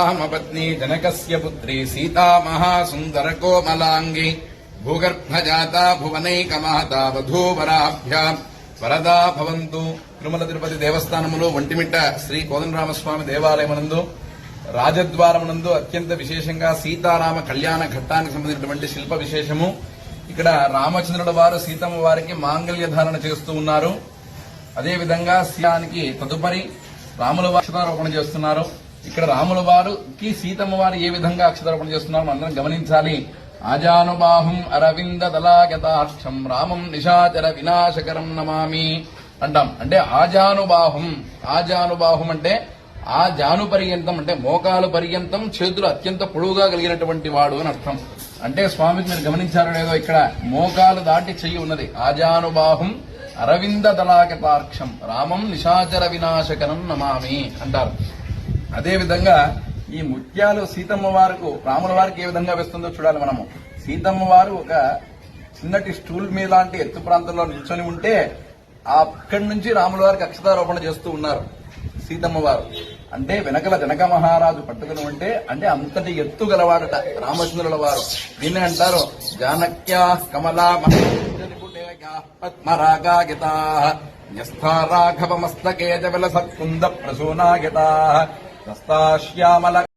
రామపత్ని జనకస్య పుత్రి సీతా మహాసుందరకోమలాంగి భూగర్భజాత భువనైకమాత వధూవరాభ్యాం వరదా భవంతు. తిరుమల తిరుపతి దేవస్థానములో ఒంటిమిట్ట శ్రీ కోదండరామస్వామి దేవాలయమునందు రాజద్వారమునందు అత్యంత విశేషంగా సీతారామ కళ్యాణ ఘట్టానికి సంబంధించినటువంటి శిల్ప విశేషము. ఇక్కడ రామచంద్రుడు వారు సీతమ్మ వారికి మాంగళ్య ధారణ చేస్తూ ఉన్నారు. అదేవిధంగా శిలానికి తదుపరి రాముల వారు చేస్తున్నారు. ఇక్కడ రాముల వారికి సీతమ్మ వారు ఏ విధంగా అక్షతారోపణ చేస్తున్నారో అందరం గమనించాలి. ఆజానుబాహం అరవింద దళాగతాక్షం రామం నిషాచర వినాశకరం నమామి అంటాం. అంటే ఆజానుబాహుం ఆజానుబాహుం అంటే ఆ జాను పర్యంతం అంటే మోకాలు పర్యంతం చేతులు అత్యంత పొడవుగా కలిగినటువంటి వాడు అని అర్థం. అంటే స్వామికి మీరు గమనించారో లేదో ఇక్కడ మోకాలు దాటి చెయ్యి ఉన్నది. ఆజానుబాహుం అరవింద దళాగతాక్షం రామం నిషాచర వినాశకరం నమామి అంటారు. అదేవిధంగా ఈ ముత్యాలు సీతమ్మ వారికి రాముల వారికి ఏ విధంగా వేస్తుందో చూడాలి మనము. సీతమ్మ వారు ఒక చిన్నటి స్టూల్ మీద లాంటి ఎత్తు ప్రాంతంలో నిల్చొని ఉంటే ఆ అక్కడి నుంచి రాముల వారికి అక్షతారోపణ చేస్తూ ఉన్నారు సీతమ్మ వారు. అంటే వెనకల జనక మహారాజు పట్టుకుని ఉంటే అంటే అంతటి ఎత్తు గలవాడట రామచంద్రుల వారు. దీన్ని అంటారు జానక్యా కమలా పద్మరాగాగితా రాఘవ మస్తకే జవల సత్కుంద ప్రసూనాగితా. శ్యామల